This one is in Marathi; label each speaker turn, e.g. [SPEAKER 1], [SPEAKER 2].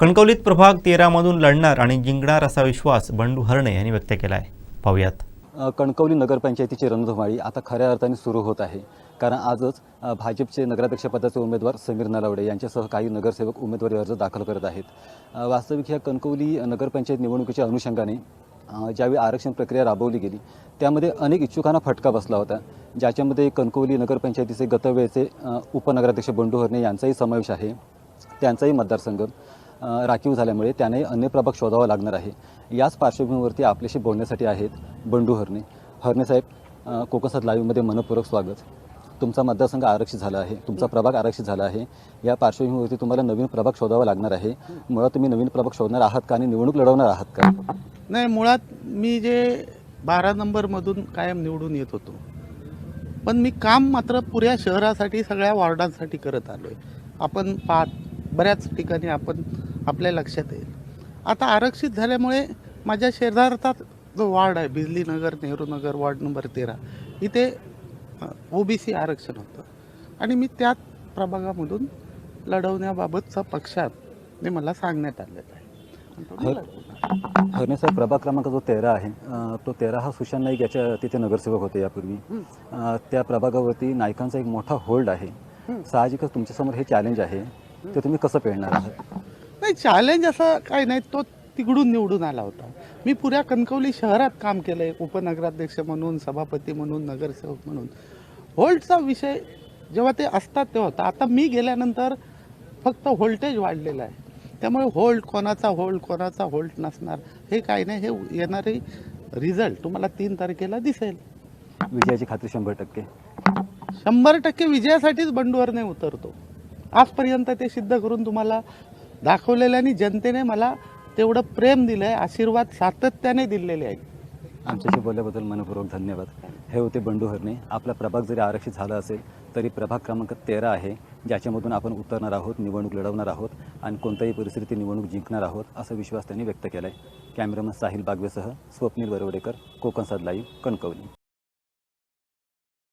[SPEAKER 1] कणकवलीत प्रभाग तेरामधून लढणार आणि जिंकणार असा विश्वास बंडू हरणे यांनी व्यक्त केला आहे पाहूयात
[SPEAKER 2] कणकवली नगरपंचायतीची रणधुमाळी आता खऱ्या अर्थाने सुरू होत आहे. कारण आजच भाजपचे नगराध्यक्षपदाचे उमेदवार समीर नलावडे यांच्यासह काही नगरसेवक उमेदवारी अर्ज दाखल करत आहेत. वास्तविक ह्या कणकवली नगरपंचायत निवडणुकीच्या अनुषंगाने ज्यावेळी आरक्षण प्रक्रिया राबवली गेली त्यामध्ये अनेक इच्छुकांना फटका बसला होता ज्याच्यामध्ये कणकवली नगरपंचायतीचे गतवेळचे उपनगराध्यक्ष बंडू हरणे यांचाही समावेश आहे त्यांचाही मतदारसंघ. राखीव झाल्यामुळे त्यांनाही अन्य प्रभाग शोधावा लागणार आहे. याच पार्श्वभूमीवरती आपल्याशी बोलण्यासाठी आहेत बंडू हरणे. हरणे साहेब कोकसात लाईव्हमध्ये मनपूर्वक स्वागत. तुमचा मतदारसंघ आरक्षित झाला आहे तुमचा प्रभाग आरक्षित झाला आहे. या पार्श्वभूमीवरती तुम्हाला नवीन प्रभाग शोधावा लागणार आहे. मुळात तुम्ही नवीन प्रभाग शोधणार आहात का आणि निवडणूक लढवणार आहात का?
[SPEAKER 3] नाही मुळात मी जे बारा नंबरमधून कायम निवडून येत होतो. पण मी काम मात्र पुऱ्या शहरासाठी सगळ्या वॉर्डांसाठी करत आलो आहे आपण पाहत बऱ्याच ठिकाणी आपण आपल्या लक्षात येईल. आता आरक्षित झाल्यामुळे माझ्या शेजारचा जो वॉर्ड आहे बिजली नगर नेहरू नगर वॉर्ड नंबर तेरा इथे ओबीसी आरक्षण होतं. आणि मी त्याच प्रभागामधून लढवण्याबाबतचा पक्षात मला सांगण्यात आलेलं आहे. तो
[SPEAKER 2] साहेब प्रभाग क्रमांक जो तेरा आहे तो तेरा हा सुशांत नाईक याच्या तिथे नगरसेवक होते यापूर्वी. त्या प्रभागावरती नायकांचा एक मोठा होल्ड आहे. साहजिकच तुमच्यासमोर हे चॅलेंज आहे. ते तुम्ही कसं पेळणार आहात?
[SPEAKER 3] नाही चॅलेंज असं काही नाही. तो तिकडून निवडून आला होता. मी पुऱ्या कणकवली शहरात काम केलं आहे उपनगराध्यक्ष म्हणून सभापती म्हणून नगरसेवक म्हणून. होल्डचा विषय जेव्हा ते असतात तेव्हा होता. आता मी गेल्यानंतर फक्त व्होल्टेज वाढलेलं आहे. त्यामुळे होल्ड कोणाचा होल्ड कोणाचा होल्ड नसणार हे काही नाही. हे येणारे रिझल्ट तुम्हाला तीन तारखेला दिसेल.
[SPEAKER 2] विजयाची खात्री शंभर टक्के.
[SPEAKER 3] शंभर टक्के विजयासाठीच बंडूवरने उतरतो. आजपर्यंत ते सिद्ध करून तुम्हाला दाखवलेलं आणि जनतेने मला तेवढं प्रेम दिलं आहे आशीर्वाद सातत्याने दिलेले आहेत.
[SPEAKER 2] आमच्याशी बोलल्याबद्दल मनपूर्वक धन्यवाद. हे होते बंडू हरणे. आपला प्रभाग जरी आरक्षित झाला असेल तरी प्रभाग क्रमांक तेरा आहे ज्याच्यामधून आपण उतरणार आहोत निवडणूक लढवणार आहोत आणि कोणत्याही परिस्थितीत निवडणूक जिंकणार आहोत असा विश्वास त्यांनी व्यक्त केला आहे कॅमेरामन साहिल बागवेसह स्वप्नील बरवडेकर कोकणसाद लाईव्ह कणकवली.